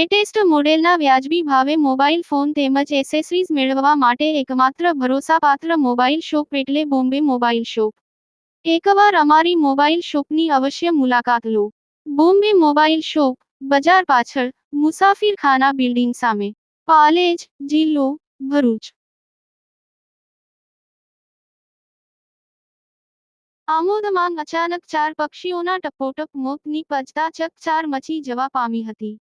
Latest મોડેલના વ્યાજબી ભાવે મોબાઈલ ફોન તેમજ એસેસરીઝ મેળવવા માટે એકમાત્ર ભરોસાપાત્ર મોબાઈલ શોપ એટલે બોમ્બે મોબાઈલ શોપ. એકવાર અમારી મોબાઈલ શોપની અવશ્ય મુલાકાત લો. બોમ્બે મોબાઈલ શોપ, બજાર પાછળ, મુસાફિરખાના બિલ્ડિંગ સામે. પાલેજ, જિલ્લો, ભરૂચ. આમોદમાં અચાનક ચાર પક્ષીઓના ટપોટપ મોત નીપજતા ચકચાર મચી જવા પામી હતી.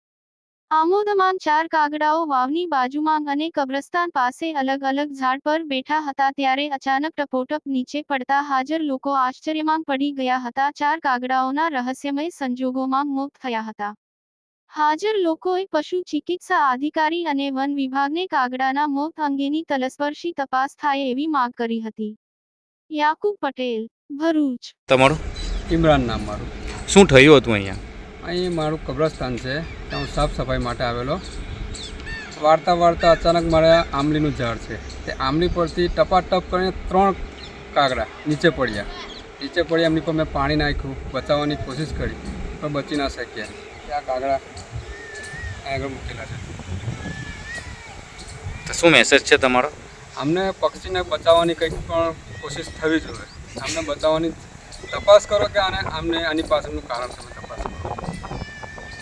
આમોદમાં ચાર કાગડાઓ વાવની બાજુમાં અને કબ્રસ્તાન પાસે અલગ અલગ ઝાડ પર બેઠા હતા ત્યારે અચાનક ટપોટપ નીચે પડતા હાજર લોકો આશ્ચર્યમાં પડી ગયા હતા. ચાર કાગડાઓના રહસ્યમય સંજોગોમાં મોત થયા હતા. હાજર લોકોએ પશુ ચિકિત્સા અધિકારી અને વન વિભાગને કાગડાના મોત અંગેની તલસ્પર્શી તપાસ થાય એવી માંગ કરી હતી. યાકુબ પટેલ ભરૂચ. તમારું? ઇમરાન નામ મારું. શું થયું હતું અહીંયા? અહીં મારું કબ્રસ્તાન છે ત્યાં હું સાફ સફાઈ માટે આવેલો. વાર્તા વાર્તા અચાનક મારે આંબલીનું ઝાડ છે. તે આંબલી પરથી ટપાટપ કરીને ત્રણ કાગડા નીચે પડ્યા. નીચે પડ્યા એમની પર મેં પાણી નાખ્યું બચાવવાની કોશિશ કરી પણ બચી ના શક્યા. આ કાગડા આગળ મૂકેલા છે. તો શું મેસેજ છે તમારો? અમને પક્ષીને બચાવવાની કંઈક પણ કોશિશ થવી જોઈએ. અમને બચાવવાની તપાસ કરો કે આને અમને આની પાછળનું કારણ કરો